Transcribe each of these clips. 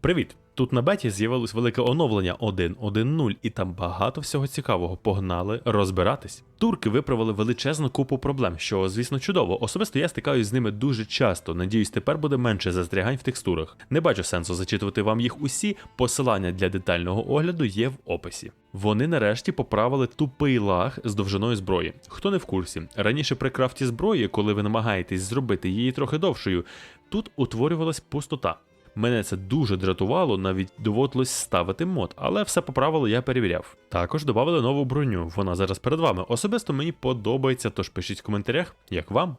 Привіт! Тут на беті з'явилось велике оновлення 1.1.0, і там багато всього цікавого. Погнали розбиратись. Турки виправили величезну купу проблем, що, звісно, чудово. Особисто я стикаюсь з ними дуже часто. Надіюсь, тепер буде менше застрягань в текстурах. Не бачу сенсу зачитувати вам їх усі. Посилання для детального огляду є в описі. Вони нарешті поправили тупий лаг з довжиною зброї. Хто не в курсі, раніше при крафті зброї, коли ви намагаєтесь зробити її трохи довшою, тут утворювалась пустота. Мене це дуже дратувало, навіть доводилось ставити мод, але все поправило, я перевіряв. Також додали нову броню, вона зараз перед вами. Особисто мені подобається, тож пишіть в коментарях, як вам.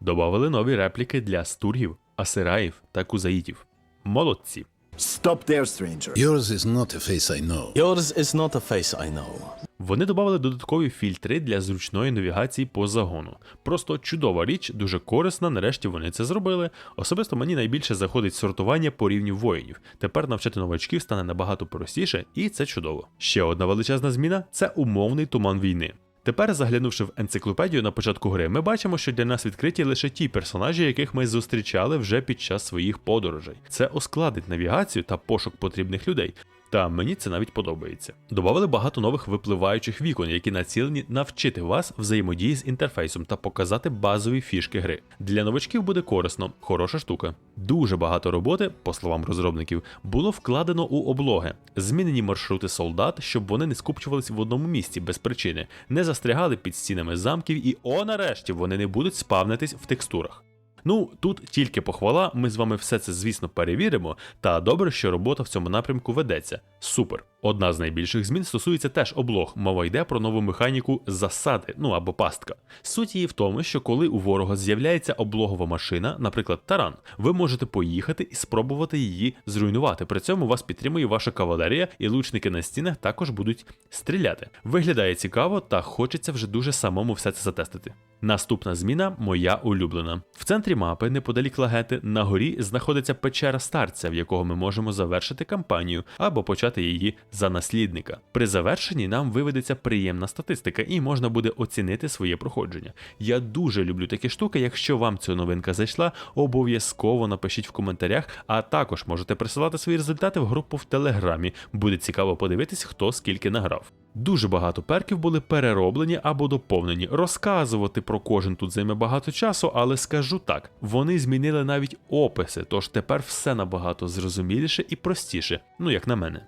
Добавили нові репліки для стургів, асираїв та кузаїтів. Молодці. Stop there, stranger. Yours is not a face I know. Yours is not a face I know. Вони додали додаткові фільтри для зручної навігації по загону. Просто чудова річ, дуже корисна. Нарешті вони це зробили. Особисто мені найбільше заходить сортування по рівню воїнів. Тепер навчати новачків стане набагато простіше, і це чудово. Ще одна величезна зміна це умовний туман війни. Тепер, заглянувши в енциклопедію на початку гри, ми бачимо, що для нас відкриті лише ті персонажі, яких ми зустрічали вже під час своїх подорожей. Це ускладнить навігацію та пошук потрібних людей. Та мені це навіть подобається. Добавили багато нових випливаючих вікон, які націлені навчити вас взаємодії з інтерфейсом та показати базові фішки гри. Для новачків буде корисно, хороша штука. Дуже багато роботи, по словам розробників, було вкладено у облоги. Змінені маршрути солдат, щоб вони не скупчувались в одному місці без причини, не застрягали під стінами замків, і о, нарешті вони не будуть спавнитись в текстурах. Ну, тут тільки похвала, ми з вами все це, звісно, перевіримо, та добре, що робота в цьому напрямку ведеться. Супер. Одна з найбільших змін стосується теж облог. Мова йде про нову механіку засади, ну або пастка. Суть її в тому, що коли у ворога з'являється облогова машина, наприклад, таран, ви можете поїхати і спробувати її зруйнувати. При цьому вас підтримує ваша кавалерія, і лучники на стінах також будуть стріляти. Виглядає цікаво, та хочеться вже дуже самому все це затестити. Наступна зміна моя улюблена. В центрі мапи, неподалік лагети, на горі знаходиться печера старця, в якого ми можемо завершити кампанію або почати її за наслідника. При завершенні нам виведеться приємна статистика, і можна буде оцінити своє проходження. Я дуже люблю такі штуки. Якщо вам ця новинка зайшла, обов'язково напишіть в коментарях, а також можете присилати свої результати в групу в Телеграмі. Буде цікаво подивитись, хто скільки награв. Дуже багато перків були перероблені або доповнені. Розказувати про кожен тут займе багато часу, але скажу так: вони змінили навіть описи, тож тепер все набагато зрозуміліше і простіше, ну як на мене.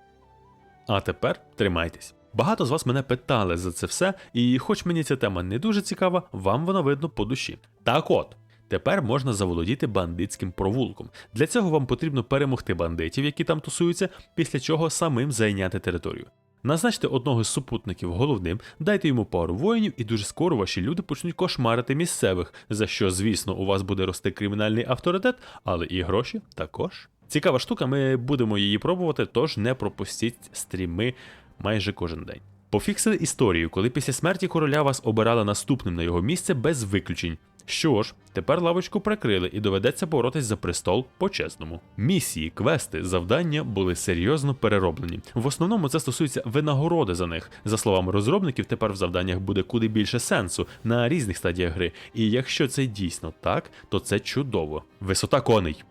А тепер тримайтесь. Багато з вас мене питали за це все, і хоч мені ця тема не дуже цікава, вам вона видно по душі. Так от. Тепер можна заволодіти бандитським провулком. Для цього вам потрібно перемогти бандитів, які там тусуються, після чого самим зайняти територію. Назначте одного з супутників головним, дайте йому пару воїнів, і дуже скоро ваші люди почнуть кошмарити місцевих, за що, звісно, у вас буде рости кримінальний авторитет, але і гроші також. Цікава штука, ми будемо її пробувати, тож не пропустіть стріми майже кожен день. Пофіксили історію, коли після смерті короля вас обирали наступним на його місце без виключень. Що ж, тепер лавочку прикрили і доведеться боротись за престол по-чесному. Місії, квести, завдання були серйозно перероблені. В основному це стосується винагороди за них. За словами розробників, тепер в завданнях буде куди більше сенсу на різних стадіях гри. І якщо це дійсно так, то це чудово. Висота коней, Ко- ко-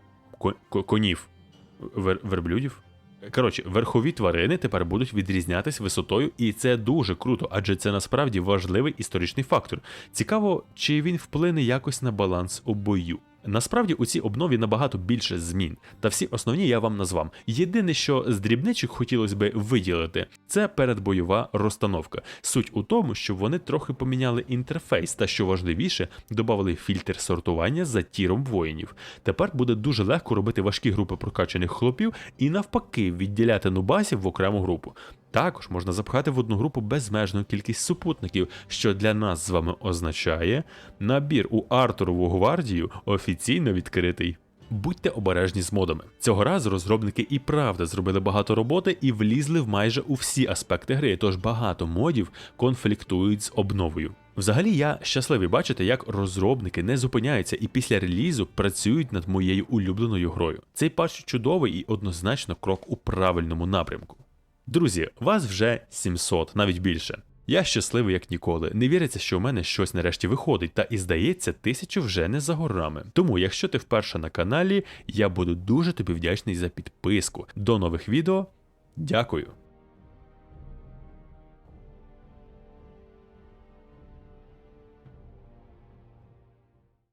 конів, Вер- верблюдів. Коротше, верхові тварини тепер будуть відрізнятись висотою, і це дуже круто, адже це насправді важливий історичний фактор. Цікаво, чи він вплине якось на баланс у бою. Насправді у цій обнові набагато більше змін, та всі основні я вам назвав. Єдине, що з дрібничок хотілося би виділити, це передбойова розстановка. Суть у тому, що вони трохи поміняли інтерфейс, та що важливіше, додали фільтр сортування за тіром воїнів. Тепер буде дуже легко робити важкі групи прокачаних хлопів і навпаки відділяти нубасів в окрему групу. Також можна запхати в одну групу безмежну кількість супутників, що для нас з вами означає, набір у Артурову гвардію офіційно відкритий. Будьте обережні з модами. Цього разу розробники і правда зробили багато роботи і влізли в майже у всі аспекти гри, тож багато модів конфліктують з обновою. Взагалі я щасливий бачити, як розробники не зупиняються і після релізу працюють над моєю улюбленою грою. Цей патч чудовий і однозначно крок у правильному напрямку. Друзі, вас вже 700, навіть більше. Я щасливий як ніколи. Не віриться, що у мене щось нарешті виходить, та і здається, тисячу вже не за горами. Тому, якщо ти вперше на каналі, я буду дуже тобі вдячний за підписку. До нових відео. Дякую.